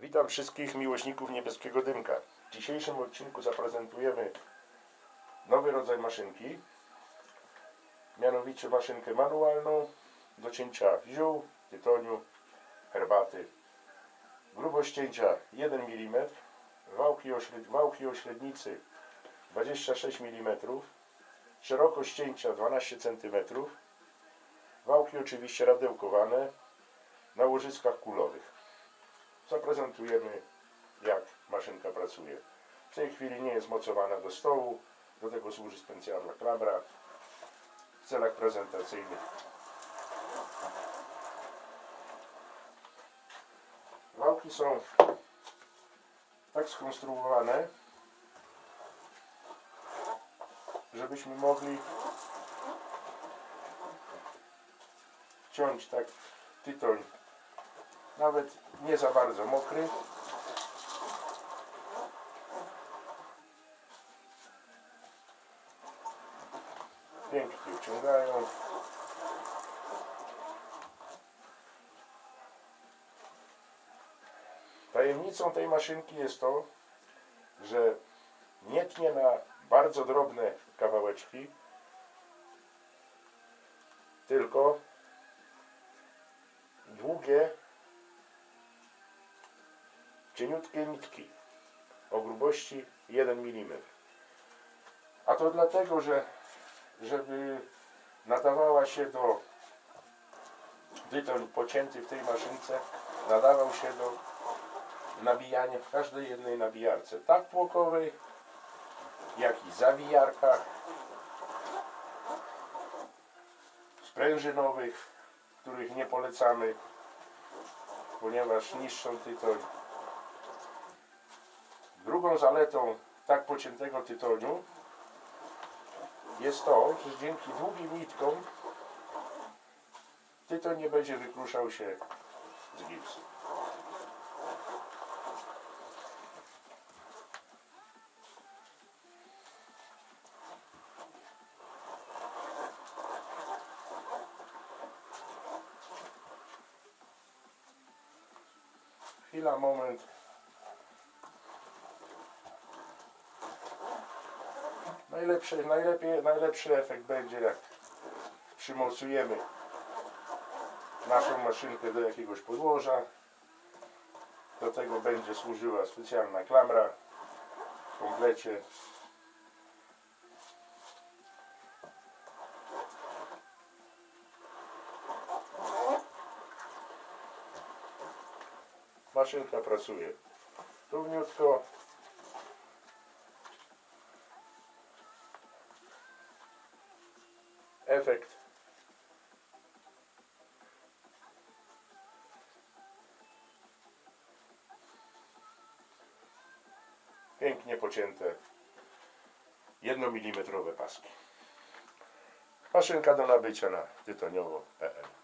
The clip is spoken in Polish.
Witam wszystkich miłośników niebieskiego dymka. W dzisiejszym odcinku zaprezentujemy nowy rodzaj maszynki, mianowicie maszynkę manualną do cięcia ziół, tytoniu, herbaty. Grubość cięcia 1 mm, wałki wałki o średnicy 26 mm, szerokość cięcia 12 cm, wałki oczywiście radełkowane na łożyskach kulowych zaprezentujemy jak maszynka pracuje. W tej chwili nie jest mocowana do stołu, do tego służy specjalna klamra w celach prezentacyjnych. Wałki są tak skonstruowane, żebyśmy mogli ciąć tak tytoń nawet nie za bardzo mokry. Pięknie wciągają. Tajemnicą tej maszynki jest to, że nie tnie na bardzo drobne kawałeczki, tylko długie cieniutkie nitki o grubości 1 mm. A to dlatego, że żeby nadawała się do tytoń pocięty w tej maszynce, nadawał się do nabijania w każdej jednej nabijarce, tak płokowej, jak i zawijarkach, sprężynowych, których nie polecamy, ponieważ niszczą tytoń. Drugą zaletą tak pociętego tytoniu jest to, że dzięki długim nitkom tytoń nie będzie wykruszał się z gipsu. Chwila, moment. Najlepszy, najlepiej, najlepszy efekt będzie jak przymocujemy naszą maszynkę do jakiegoś podłoża. Do tego będzie służyła specjalna klamra w komplecie. Maszynka pracuje równiutko. Efekt. Pięknie pocięte 1 mm paski. Maszynka do nabycia na tytoniowo.pl